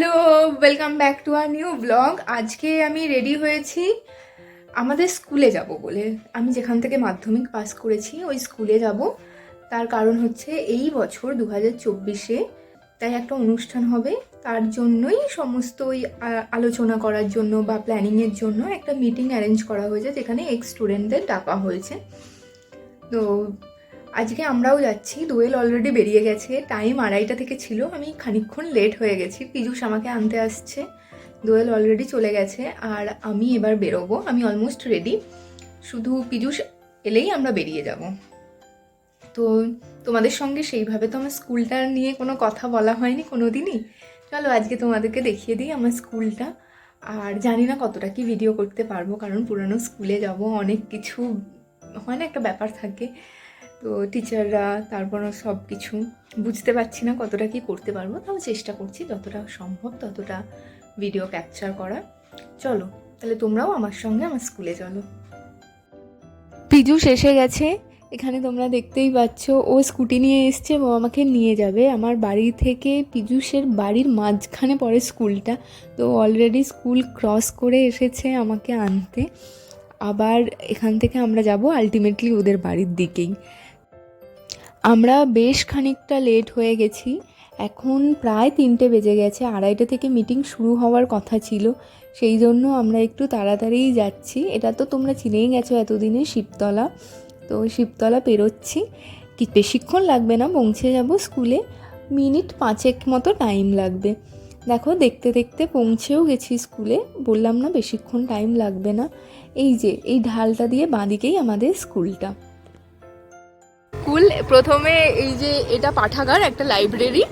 Hello welcome back to our new blog আজকে আমি ready হয়েছি আমাদের স্কুলে যাব বলে। আমি যেখান থেকে মাধ্যমিক পাস করেছি, ওই স্কুলে যাব। তার কারণ হচ্ছে এই বছর দু হাজার চব্বিশে তাই একটা অনুষ্ঠান হবে। তার জন্যই সমস্ত ওই আলোচনা করার জন্য বা প্ল্যানিংয়ের জন্য একটা মিটিং অ্যারেঞ্জ করা হয়েছে, যেখানে এক্স স্টুডেন্টদের ডাকা হয়েছে। তো আজকে আমরাও যাচ্ছি, দোয়েল অলরেডি বেরিয়ে গেছে টাইম আড়াইটা থেকে ছিল, আমি খানিকক্ষণ লেট হয়ে গেছি, পীযুষ আমাকে আনতে আসছে, দোয়েল অলরেডি চলে গেছে, আর আমি এবার বেরোবো, আমি অলমোস্ট রেডি শুধু পীযুষ এলেই আমরা বেরিয়ে যাব। তো তোমাদের সঙ্গে সেইভাবে তো আমার স্কুলটা নিয়ে কোনো কথা বলা হয়নি কোনো দিনই চলো আজকে তোমাদেরকে দেখিয়ে দিই আমার স্কুলটা, আর জানি না কতটা কি ভিডিও করতে পারব, কারণ পুরানো স্কুলে যাব, অনেক কিছু, হয় না একটা ব্যাপার থাকে তো টিচাররা তারপর সব কিছু বুঝতে পারছি না কতটা কি করতে পারব, তাও চেষ্টা করছি যতটা সম্ভব, ততটা ভিডিও ক্যাপচার করা চলো, তাহলে তোমরাও আমার সঙ্গে আমার স্কুলে চলো। পীযুষ এসে গেছে, এখানে তোমরা দেখতেই পাচ্ছ, ও স্কুটি নিয়ে এসছে, ও আমাকে নিয়ে যাবে। আমার বাড়ি থেকে পীযুষের বাড়ির মাঝখানে পড়ে স্কুলটা তো অলরেডি স্কুল ক্রস করে এসেছে আমাকে আনতে। আবার এখান থেকে আমরা যাব আলটিমেটলি ওদের বাড়ির দিকেই। আমরা বেশ খানিকটা লেট হয়ে গেছি। এখন প্রায় তিনটে বেজে গেছে, আড়াইটে থেকে মিটিং শুরু হওয়ার কথা ছিল। সেই জন্য আমরা একটু তাড়াতাড়িই যাচ্ছি। এটা তো তোমরা চিনেই গেছো এতদিনে শিবতলা। তো শিবতলা পেরোচ্ছি। কি, বেশিক্ষণ লাগবে না, পৌঁছে যাব স্কুলে। মিনিট পাঁচেক মতো টাইম লাগবে। দেখো দেখতে দেখতে পৌঁছেও গেছি স্কুলে। বললাম না বেশিক্ষণ টাইম লাগবে না। এই যে এই ঢালটা দিয়ে বাঁদিকেই আমাদের স্কুলটা। স্কুল প্রথমে এই যে এটা পাঠাগার একটা লাইব্রেরি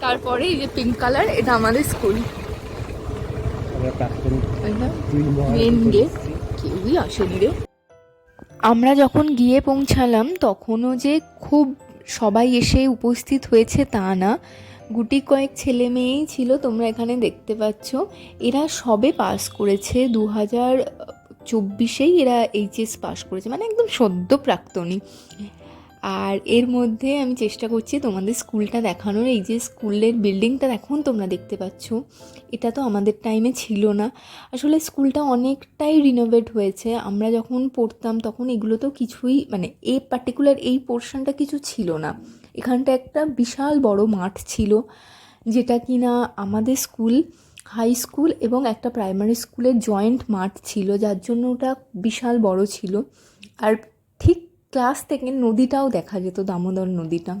তারপরে এই যে পিঙ্ক কালার এটা আমাদের স্কুল। আমরা মেন গেট কেউই আসেনি রে। আমরা যখন গিয়ে পৌঁছালাম তখনও যে খুব সবাই এসে উপস্থিত হয়েছে তা না। গুটি কয়েক ছেলে মেয়েই ছিল, তোমরা এখানে দেখতে পাচ্ছ। এরা সবে পাস করেছে দু হাজার চব্বিশেই এরা এইচএস পাস করেছে মানে একদম সদ্য প্রাক্তনী। আর এর মধ্যে আমি চেষ্টা করছি তোমাদের স্কুলটা দেখানোর, এই যে স্কুলের বিল্ডিংটা এখন তোমরা দেখতে পাচ্ছ। এটা তো আমাদের টাইমে ছিল না। আসলে স্কুলটা অনেকটাই রিনোভেট হয়েছে। আমরা যখন পড়তাম তখন এগুলো তো কিছুই মানে এই পার্টিকুলার এই পোর্শনটা কিছু ছিল না। এখানটা একটা বিশাল বড় মাঠ ছিল, যেটা কিনা আমাদের স্কুল, হাই স্কুল এবং একটা প্রাইমারি স্কুলের জয়েন্ট মাঠ ছিল, যার জন্য ওটা বিশাল বড় ছিল। আর ঠিক ক্লাস থেকে নদীটাও দেখা যেত, দামোদর নদীটা।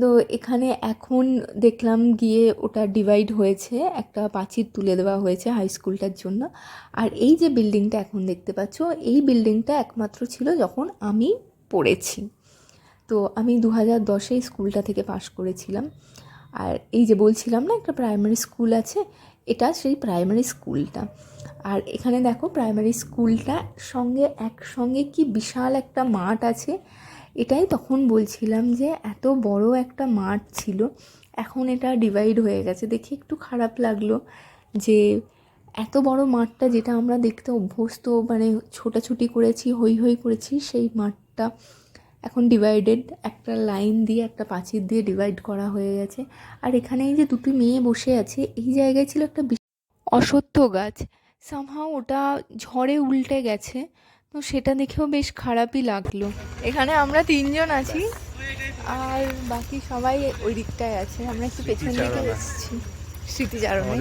তো এখানে এখন দেখলাম গিয়ে ওটা ডিভাইড হয়েছে, একটা প্রাচীর তুলে দেওয়া হয়েছে হাই স্কুলটার জন্য। আর এই যে বিল্ডিংটা এখন দেখতে পাচ্ছ, এই বিল্ডিংটা একমাত্র ছিল যখন আমি পড়েছি। তো আমি দু হাজার দশে স্কুলটা থেকে পাশ করেছিলাম। আর এই যে বলছিলাম না, একটা প্রাইমারি স্কুল আছে, এটা সেই প্রাইমারি স্কুলটা। আর এখানে দেখো, প্রাইমারি স্কুলটা সঙ্গে, একসঙ্গে কি বিশাল একটা মাঠ আছে, এটাই তখন বলছিলাম যে এত বড় একটা মাঠ ছিল, এখন এটা ডিভাইড হয়ে গেছে। দেখে একটু খারাপ লাগল যে এত বড় মাঠটা যেটা আমরা দেখতে অভ্যস্ত মানে ছোটাছুটি করেছি হই হই করেছি, সেই মাঠটা এখন ডিভাইডেড একটা লাইন দিয়ে একটা প্রাচীর দিয়ে ডিভাইড করা হয়ে গেছে। আর এখানে এই যে দুটি মেয়ে বসে আছে এই জায়গায় ছিল একটা অশ্বত্থ গাছ। সামহাও ওটা ঝড়ে উল্টে গেছে তো সেটা দেখেও বেশ খারাপই লাগল। এখানে আমরা তিনজন আছি আর বাকি সবাই ওই দিকটায় আছে। আমরা একটু পেছন দিকে এসেছি। স্মৃতিচারণে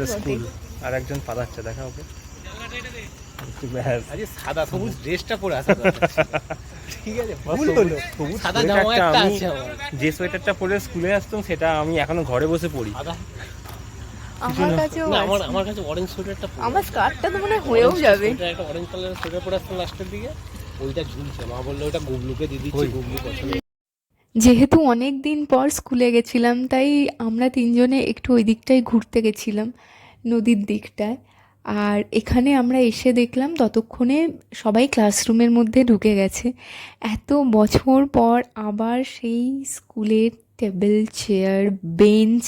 আর একজন পালাচ্ছে দেখা ওকে। আরে সাদা সবুজ ড্রেসটা পরে আসা ঠিক আছে ভুল হলো সবুজ সাদা জামা একটা আছে আমার। যে সোয়েটারটা পরে স্কুলে আসতাম সেটা আমি এখনও ঘরে বসে পড়ি আমার কাছেও না আমার আমার কাছে অরেঞ্জ সোয়েটারটা আমার স্কার্টটা তো মনে হয় হয়েও যাবে। সোয়েটার একটা অরেঞ্জ কালারের সোয়েটার পরে আসতাম লাস্টের দিকে। ওইটা ঝুলছে। মা বলল ওটা গুবলুকে দিয়ে দিচ্ছি ওই। গুবলু পছন্দ যেহেতু অনেক দিন পর স্কুলে গেছিলাম তাই আমরা তিনজনে একটু ওই দিকটাই ঘুরতে গেছিলাম নদীর দিকটায়। আর এখানে আমরা এসে দেখলাম ততক্ষণে সবাই ক্লাসরুমের মধ্যে ঢুকে গেছে। এত বছর পর আবার সেই স্কুলের টেবিল, চেয়ার, বেঞ্চ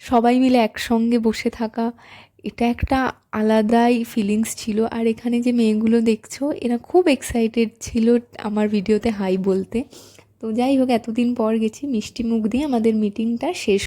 সবাই মিলে একসঙ্গে বসে থাকা, এটা একটা আলাদাই ফিলিংস ছিল। আর এখানে যে মেয়েগুলো দেখছ, এরা খুব এক্সাইটেড ছিল আমার ভিডিওতে হাই বলতে। তো যাই হোক, এতদিন পর গেছি, মিষ্টি মুখ দিয়ে আমাদের মিটিংটা শেষ